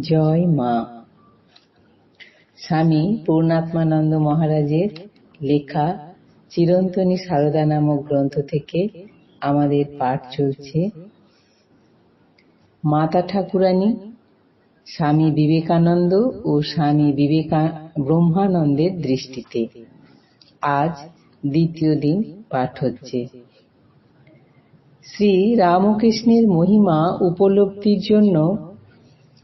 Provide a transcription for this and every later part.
জয় মা। স্বামী পূর্ণাত্মানন্দ মহারাজের লেখা চিরন্তনী সারদা নামক গ্রন্থ থেকে আমাদের পাঠ চলছে। মাতা ঠাকুরানী, স্বামী বিবেকানন্দ ও স্বামী বিবেকা ব্রহ্মানন্দের দৃষ্টিতে আজ দ্বিতীয় দিন পাঠ হচ্ছে। শ্রী রামকৃষ্ণের মহিমা উপলব্ধির জন্য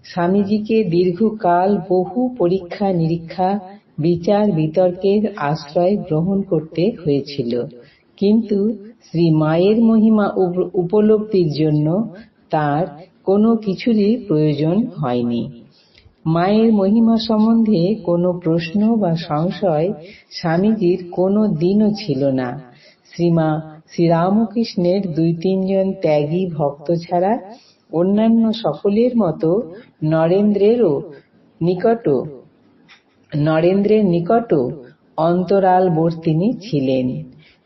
স্বামীজিকে দীর্ঘকাল বহু পরীক্ষা, নিরীক্ষা, বিচার, বিতর্কের আশ্রয় গ্রহণ করতে হয়েছিল। কিন্তু শ্রী মায়ের মহিমা উপলব্ধির জন্য তার কোনো কিছুরই প্রয়োজন হয়নি। মায়ের মহিমা সম্বন্ধে কোনো প্রশ্ন বা সংশয় স্বামীজির কোনো দিনও ছিল না। শ্রীমা শ্রীরামকৃষ্ণের দুই তিনজন ত্যাগী ভক্ত ছাড়া অন্যান্য সকলের মতো নরেন্দ্রেরও নিকট নরেন্দ্রের নিকটও অন্তরালবর্তিনী ছিলেন।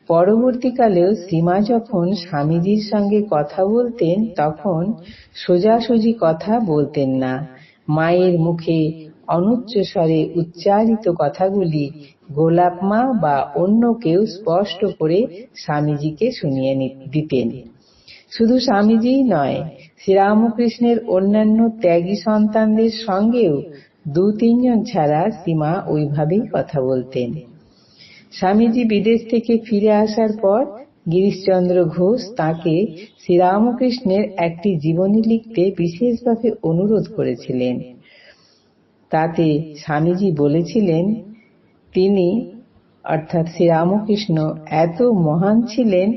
পরবর্তীকালেও শ্রীমা যখন স্বামীজির সঙ্গে কথা বলতেন, তখন সোজাসুজি কথা বলতেন না। মায়ের মুখে অনুচ্চ স্বরে উচ্চারিত কথাগুলি গোলাপ মা বা অন্য কেউ স্পষ্ট করে স্বামীজিকে শুনিয়ে দিতেন। শুধু স্বামীজিই নয়, শ্রীরামকৃষ্ণের অন্যান্য ত্যাগী সন্তানদের সঙ্গেও দু তিনজন ছাড়া সীমা ওইভাবেই কথা বলতেন। স্বামীজি বিদেশ থেকে ফিরে আসার পর গিরিশচন্দ্র ঘোষ তাকে শ্রীরামকৃষ্ণের একটি জীবনী লিখতে বিশেষভাবে অনুরোধ করেছিলেন। তাতে স্বামীজি বলেছিলেন, তিনি, অর্থাৎ শ্রীরামকৃষ্ণ, এত মহান ছিলেন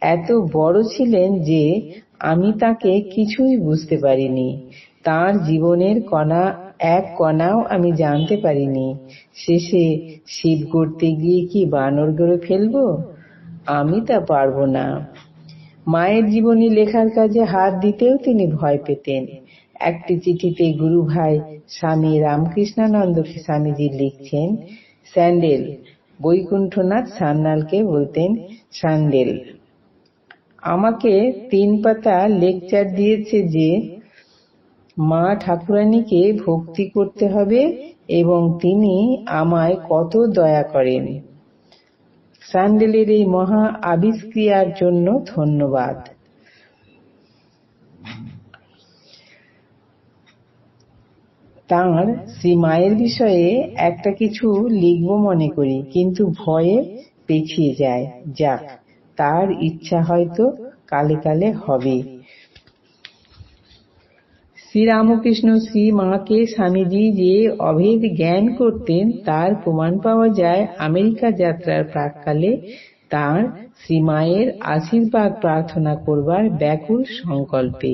এত বড় ছিলেন যে আমি তাকে কিছুই বুঝতে পারিনি। তার জীবনের কণা, এক কণাও আমি জানতে পারিনি। শেষে শিব করতে গিয়ে কি বানর গড়ে ফেলব? আমি তা পারব না। মায়ের জীবনী লেখার কাজে হাত দিতেও তিনি ভয় পেতেন। একটি চিঠিতে গুরু ভাই স্বামী রামকৃষ্ণানন্দকে স্বামীজি লিখছেন, স্যান্ডেল। বৈকুণ্ঠনাথ সান্যালকে বলতেন, স্যান্ডেল। আমাকে তিন পাতা লেকচার দিয়েছে যে মা ঠাকুরানীকে ভক্তি করতে হবে এবং তিনি আমায় কত দয়া করেন। স্যান্ডেলের এই মহা আবিষ্ক্রিয়ার জন্য ধন্যবাদ। তাঁর শ্রী মায়ের বিষয়ে একটা কিছু লিখব মনে করি, কিন্তু ভয়ে পেছিয়ে যায়। যাক। তার ইচ্ছা হয়তো কালে কালে হবে। শ্রীরামকৃষ্ণ শ্রী মাকে স্বামীজি যে অভেদ জ্ঞান করতেন, তার প্রমাণ পাওয়া যায় আমেরিকা যাত্রার প্রাককালে। তাঁর শ্রীমায়ের আশীর্বাদ প্রার্থনা করবার ব্যাকুল সংকল্পে।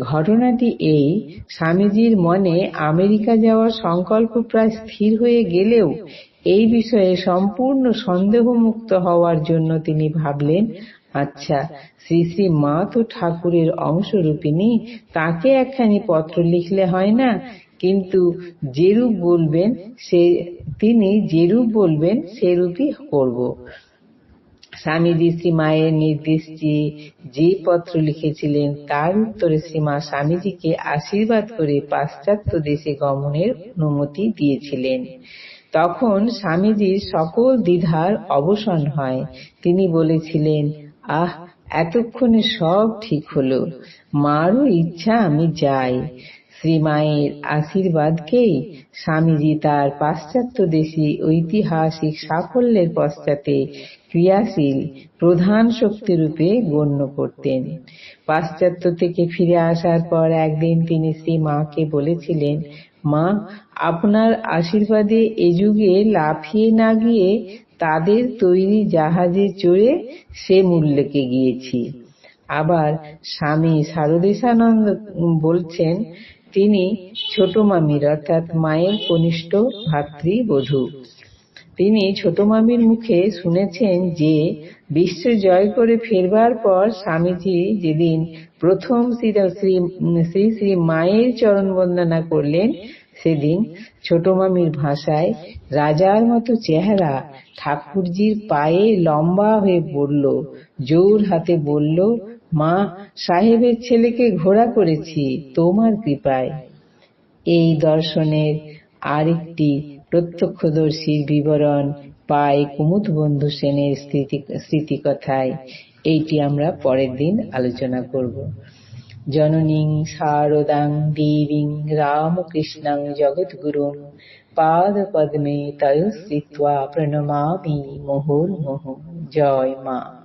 ঘটনাটি এই, স্বামীজির মনে আমেরিকা যাওয়ার সংকল্প প্রায় স্থির হয়ে গেলেও এই বিষয়ে সম্পূর্ণ সন্দেহমুক্ত হওয়ার জন্য তিনি ভাবলেন আচ্ছা শ্রী শ্রী মা তো ঠাকুরের অংশরূপিণী, তাকে একখানি পত্র লিখলে হয় না? কিন্তু যেরূপ বলবেন, সে, তিনি যেরূপ বলবেন, সেরূপই করব। স্বামীজি শ্রীমায়ের নির্দেশ দিয়ে যে পত্র লিখেছিলেন, তার উত্তরে শ্রীমা স্বামীজিকে আশীর্বাদ করে পাশ্চাত্য দেশে গমনের অনুমতি দিয়েছিলেন। তখন স্বামীজির সকল দ্বিধার অবসান হয়। তিনি বলেছিলেন, আহ, এতক্ষণে সব ঠিক হলো। মারও ইচ্ছা আমি যাই। শ্রীমায়ের আশীর্বাদকেই স্বামীজি তার পাশ্চাত্য দেশী ঐতিহাসিক সাফল্যের পশ্চাতে ক্রিয়াশীল প্রধান শক্তিরূপে গণ্য করতেন। পাশ্চাত্য থেকে ফিরে আসার পর একদিন তিনি শ্রী মাকে বলেছিলেন মা, আপনার আশীর্বাদে এ যুগে লাফিয়ে না গিয়ে তাদের তৈরি জাহাজে চড়ে সে মূল্যকে গিয়েছি। আবার স্বামী সারদেশানন্দ বলছেন, তিনি ছোট মামির অর্থাৎ মায়ের কনিষ্ঠ ভাতৃবধূ। তিনি ছোট মামির মুখে শুনেছেন যে, বিশ্ব জয় করে ফেরবার পর স্বামীজি যেদিন প্রথম শ্রী শ্রী মায়ের চরণ বন্দনা করলেন, সেদিন ছোট মামির ভাষায় রাজার মতো চেহারা ঠাকুরজির পায়ে লম্বা হয়ে পড়ল, জোর হাতে বলল, মা, সাহেবের ছেলেকে ঘোড়া করেছি, তোমার কৃপায়। এই দর্শনের আরেকটি প্রত্যক্ষদর্শীর বিবরণ পাই কুমুদবন্ধু সেনের স্মৃতিকথায়। এইটি আমরা পরের দিন আলোচনা করব। জননীং শারদাং দেবীং রামকৃষ্ণং জগদ্গুরুং পাদপদ্মে তয়স্থিত্বা প্রণমামি মুহুর্মুহু। জয় মা।